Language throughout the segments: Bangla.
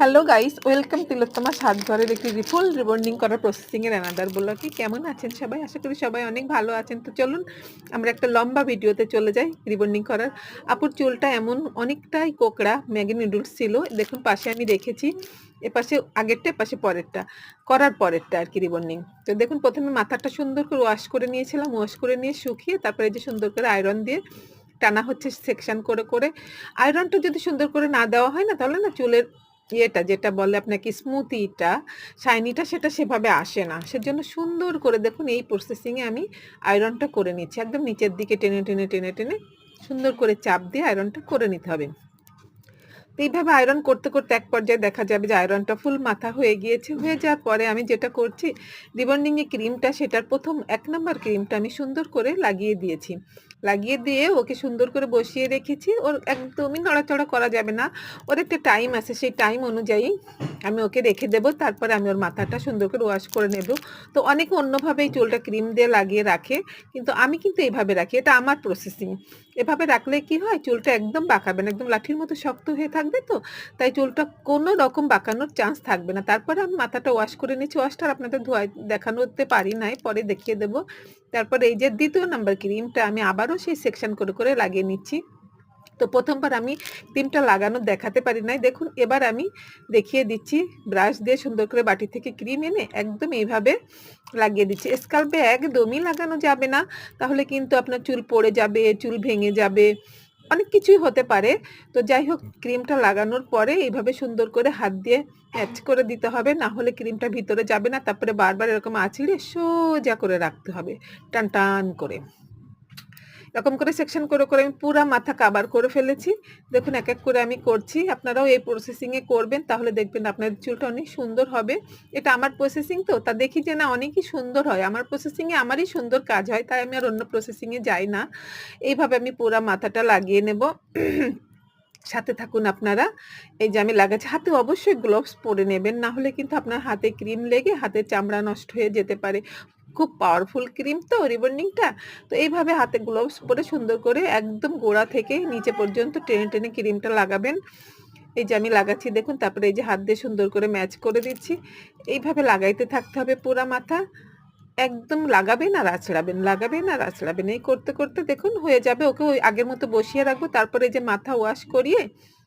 হ্যালো গাইস ওয়েলকাম তিলোত্তমা সাত ঘরের একটি রিফুল রিবন্ডিং করার প্রসেসিংয়ের অ্যানাদার বলল কি কেমন আছেন সবাই? আশা করি সবাই অনেক ভালো আছেন। তো চলুন, আমরা একটা লম্বা ভিডিওতে চলে যাই রিবন্ডিং করার। আপুর চুলটা এমন অনেকটাই কোকড়া, ম্যাগি নুডলস ছিল। দেখুন, পাশে আমি রেখেছি। এপাশে আগেরটা এপাশে পরেরটা। করার পরেরটা আর কি রিবন্ডিং তো দেখুন, প্রথমে মাথাটা সুন্দর করে ওয়াশ করে নিয়েছিলাম। ওয়াশ করে নিয়ে শুকিয়ে তারপরে যে সুন্দর করে আয়রন দিয়ে টানা হচ্ছে সেকশন করে করে। আয়রনটা যদি সুন্দর করে না দেওয়া হয় না, তাহলে না চুলের ইয়েটা যেটা বলে আপনাকে স্মুথিটা, শাইনিটা সেটা সেভাবে আসে না। সেজন্য সুন্দর করে দেখুন এই প্রসেসিংয়ে আমি আয়রনটা করে নিচ্ছি। একদম নিচের দিকে টেনে টেনে টেনে টেনে, সুন্দর করে চাপ দিয়ে আয়রনটা করে নিতে হবে। তো এইভাবে আয়রন করতে করতে এক পর্যায়ে দেখা যাবে যে আয়রনটা ফুল মাথা হয়ে গিয়েছে। হয়ে যাওয়ার পরে আমি যেটা করছি রিবন্ডিং এ ক্রিমটা সেটার প্রথম এক নম্বর ক্রিমটা আমি সুন্দর করে লাগিয়ে দিয়েছি। লাগিয়ে দিয়ে ওকে সুন্দর করে বসিয়ে রেখেছি। ওর একদমই নড়াচড়া করা যাবে না। ওর একটা টাইম আছে, সেই টাইম অনুযায়ী আমি ওকে রেখে দেবো। তারপরে আমি ওর মাথাটা সুন্দর করে ওয়াশ করে নেব। তো অনেকে অন্যভাবে এই চুলটা ক্রিম দিয়ে লাগিয়ে রাখে, কিন্তু আমি কিন্তু এইভাবে রাখি। এটা আমার প্রসেসিং এভাবে রাখলে কি হয়? চুলটা একদম বাঁকাবে না, একদম লাঠির মতো শক্ত হয়ে থাকবে। তো? তাই চুলটা কোনো রকম বাঁকানোর চান্স থাকবে না। তারপরে আমি মাথাটা ওয়াশ করে নিচ্ছি ওয়াশটা আর আপনাদের ধোয়াই দেখানোতে পারি নাই, পরে দেখিয়ে দেবো। তারপরে এই যে দ্বিতীয় নাম্বার ক্রিমটা আমি আবারও সেই সেকশন করে করে লাগিয়ে নিচ্ছি। তো প্রথমবার আমি ক্রিমটা লাগানো দেখাতে পারি নাই। দেখুন, এবার আমি দেখিয়ে দিচ্ছি। ব্রাশ দিয়ে সুন্দর করে বাটি থেকে ক্রিম এনে একদম এইভাবে লাগিয়ে দিচ্ছি। স্কাল্পে একদমই লাগানো যাবে না। তাহলে কিন্তু আপনার চুল পড়ে যাবে, চুল ভেঙে যাবে। অনেক কিছুই হতে পারে। তো যাই হোক ক্রিমটা লাগানোর পরে এইভাবে সুন্দর করে হাত দিয়ে অ্যাচ করে দিতে হবে। না হলে ক্রিমটা ভিতরে যাবে না, তারপরে বারবার এরকম আঁচড়ে সোজা করে রাখতে হবে। টান টান করে। এরকম করে সেকশন করে করে আমি পুরো মাথা কাবার করে ফেলেছি। দেখুন এক এক করে আমি করছি। আপনারাও এই প্রসেসিংয়ে করবেন, তাহলে দেখবেন আপনার চুলটা অনেক সুন্দর হবে। এটা আমার প্রসেসিং তো, তা দেখি যে না, অনেকই সুন্দর হয়। আমার প্রসেসিংয়ে আমারই সুন্দর কাজ হয়, তাই আমি আর অন্য প্রসেসিংয়ে যাই না। এইভাবে আমি পুরো মাথাটা লাগিয়ে নেব। সাথে থাকুন আপনারা। এই যে আমি লাগাচ্ছি, হাতে অবশ্যই গ্লোভস পরে নেবেন, না হলে কিন্তু আপনার হাতে ক্রিম লেগে হাতের চামড়া নষ্ট হয়ে যেতে পারে। খুব পাওয়ারফুল ক্রিম তো রিবন্ডিংটা তো এইভাবে হাতে গ্লোভস পরে সুন্দর করে একদম গোড়া থেকে নিচে পর্যন্ত টেনে টেনে ক্রিমটা লাগাবেন। এই যে আমি লাগাচ্ছি, দেখুন, তারপরে এই যে হাত দিয়ে সুন্দর করে ম্যাচ করে দিচ্ছি। এইভাবে লাগাইতে থাকতে হবে পুরা মাথা। একদম লাগাবেন আর আছড়াবেন, লাগাবেন আর আছড়াবেন। এই করতে করতে দেখুন, হয়ে যাবে। ওকে ওই আগের মতো বসিয়ে রাখব। তারপরে এই যে মাথা ওয়াশ করিয়ে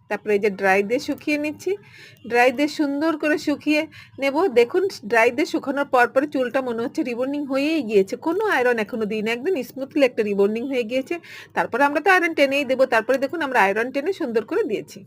তারপরে এই যে ড্রাই দিয়ে শুকিয়ে নিচ্ছি। ড্রাই দিয়ে সুন্দর করে শুকিয়ে নেব। দেখুন ড্রাই দিয়ে শুকানোর পর পরে চুলটা মনে হচ্ছে রিবন্ডিং হয়েই গিয়েছে। কোনো আয়রন এখনও দিই না একদম স্মুথলি একটা রিবন্ডিং হয়ে গিয়েছে। তারপরে আমরা তো আয়রন টেনেই দেবো। তারপরে দেখুন, আমরা আয়রন টেনে সুন্দর করে দিয়েছি।